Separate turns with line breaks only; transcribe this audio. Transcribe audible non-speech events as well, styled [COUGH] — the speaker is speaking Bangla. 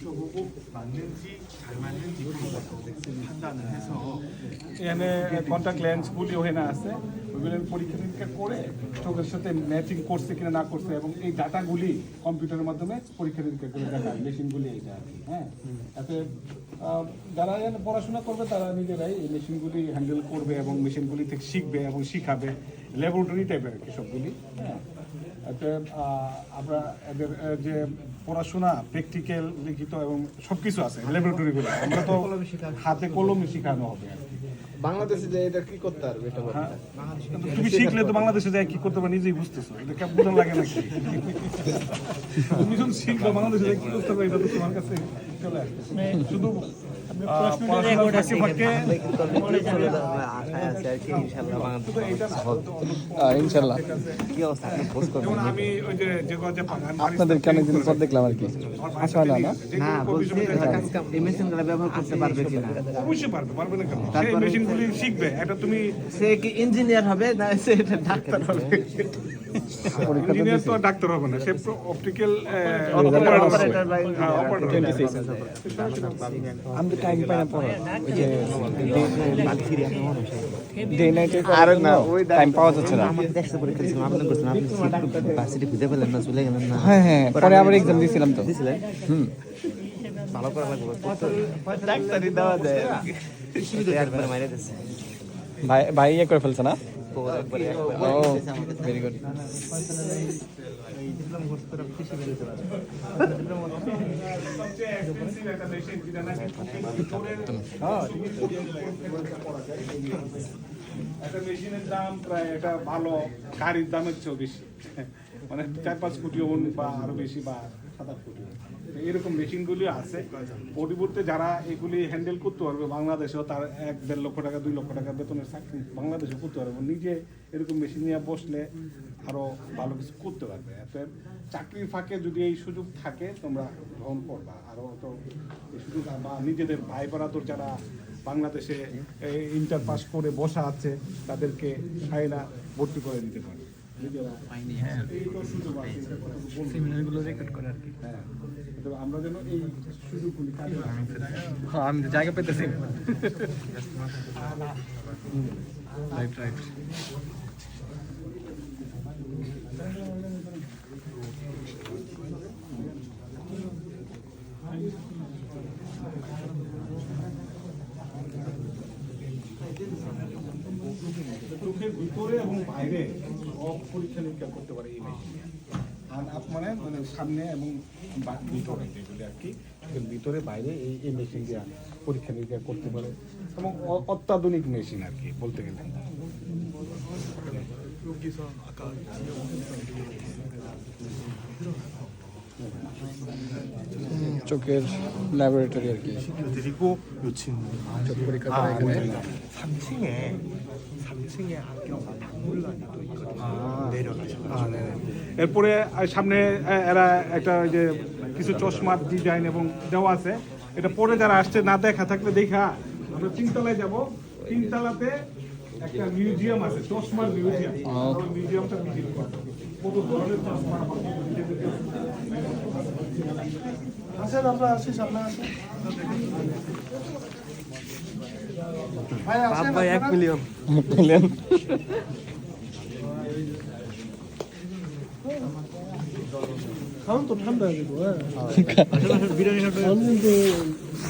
지켜보고 맞는지 잘 맞는지 판단을 해서
얘네 contact 해놨어요. ওইগুলো পরীক্ষা নিরীক্ষা করে চোখের সাথে ম্যাচিং করছে কিনা না করছে এবং এই ডাটাগুলি কম্পিউটারের মাধ্যমে পরীক্ষা নিরীক্ষা করে দেখা মেশিনগুলি এইটা আর কি হ্যাঁ? এতে যারা পড়াশোনা করবে তারা নিজেরাই এই মেশিনগুলি হ্যান্ডেল করবে এবং মেশিনগুলি থেকে শিখবে এবং শিখাবে ল্যাবরেটরি টাইপের আর কি সবগুলি হ্যাঁ? এতে আমরা এদের যে পড়াশোনা প্র্যাকটিক্যাল লিখিত এবং সব কিছু আছে ল্যাবরেটরিগুলো আমরা তো হাতে কলমে শেখানো হবে আর কি।
বাংলাদেশে যে এটা কি করতে পারবে এটা।
হ্যাঁ। তুমি শিখলে তো বাংলাদেশে যায় কি করতে পারবে নিজেই বুঝতেছো। এটা কেমন বোঝার লাগে নাকি? তুমি যখন শিখবে বাংলাদেশে যায় কি করতে পারবে এটা তো তোমার কাছে চলে আসতেছে শুধু না,
আপনাদেরকে অনেকদিন পর দেখলাম আর কি। আসা না না
না। বলছি এটা কাজ কাম এই মেশিনগুলো ব্যবহার করতে পারবে কিনা?
অবশ্যই পারবে পারবে না শিখবে এটা তুমি
সে কি ইঞ্জিনিয়ার হবে না সে এটা ডাক্তার হবে?
ইঞ্জিনিয়ার তো ডাক্তার হবে না সে অপটিক্যাল হ্যাঁ
আমি তো টাইম পাই না পড়ার। ওই যে ডে নাইটে
আর না, ওই
টাইম পাওয়া যাচ্ছে না।
আমাদের দেশে পরীক্ষা দিয়েছিলাম আবেদন করছিলাম ভার্সিটি খুঁজে পেলেন না চলে গেলেন না?
হ্যাঁ হ্যাঁ পরে আবার এক্সাম দিয়েছিলাম তো।
দিছিলেন?
হুম।
ভালো করা লাগবে ডাক্তারি দেওয়া যায় একবার মাইরে দিচ্ছে
ভাই ভাই ইয়ে করে ফেলছে না? ভেরি গুড
একটা মেশিনের দাম প্রায় একটা ভালো গাড়ির দামের চেয়েও বেশি। মানে চার পাঁচ কোটি ওন বা আরও বেশি বা এরকম মেশিনগুলি আছে। পরিবর্তে যারা এগুলি হ্যান্ডেল করতে পারবে বাংলাদেশেও, তার এক দেড় লক্ষ টাকা, দুই লক্ষ টাকা বেতনের চাকরি বাংলাদেশে করতে পারবে। নিজে এরকম মেশিন নিয়ে বসলে আরও ভালো কিছু করতে পারবে। এতে চাকরির ফাঁকে যদি এই সুযোগ থাকে, তোমরা গ্রহণ করবা। আরও তো এই সুযোগ বা নিজেদের ভাই তোর যারা বাংলাদেশে ইন্টার পাস করে বসা আছে, তাদেরকে সাইনা ভর্তি করে দিতে পারে নিজেরা এই তো সুযোগ আছে এটা কতটুকু বলব?
সেমিনারগুলো রেকর্ড করে আর কি
হ্যাঁ তো আমরা যেন এই সুযোগগুলি কাজে লাগাতে পারি।
হ্যাঁ আমি তো জায়গা পেতেছি রাইট রাইট
বাইরে পরীক্ষা নিরীক্ষা করতে পারে এই মেশিন। আর আপ মানে মানে সামনে এবং ভিতরে যেগুলি আর কি ভিতরে বাইরে এই এই মেশিন দিয়ে পরীক্ষা নিরীক্ষা করতে পারে। এবং অত্যাধুনিক মেশিন আর কি বলতে গেলে।
চোখের ল্যাবরেটরি আর কি
드리고 요 친구
চোখ পরীক্ষা
아,
করে এখানে
3층에 3층에 학교 박물관이 또 있거든요. 내려가셔가지고. 아, 네네.
এরপরে আর সামনে এ- এরা একটা ওই যে কিছু চশমার ডিজাইন এবং দেওয়া আছে এটা পরে যারা আসছে না দেখা থাকলে দেখা আমরা তিনতলায় যাব তিনতলাতে একটা মিউজিয়াম আছে চশমার মিউজিয়াম ওই মিউজিয়ামটা ভিজিট করব কত ধরনের চশমা বা কত ডিজাইনের আসেন আমরা আসি সামনে আসেন। ভাই আসেন এক মিলিয়ন
পেলেন
খাওয়ান তো ঠান্ডা হয়ে যাব হ্যাঁ। [LAUGHS] খাওয়ান। কিন্তু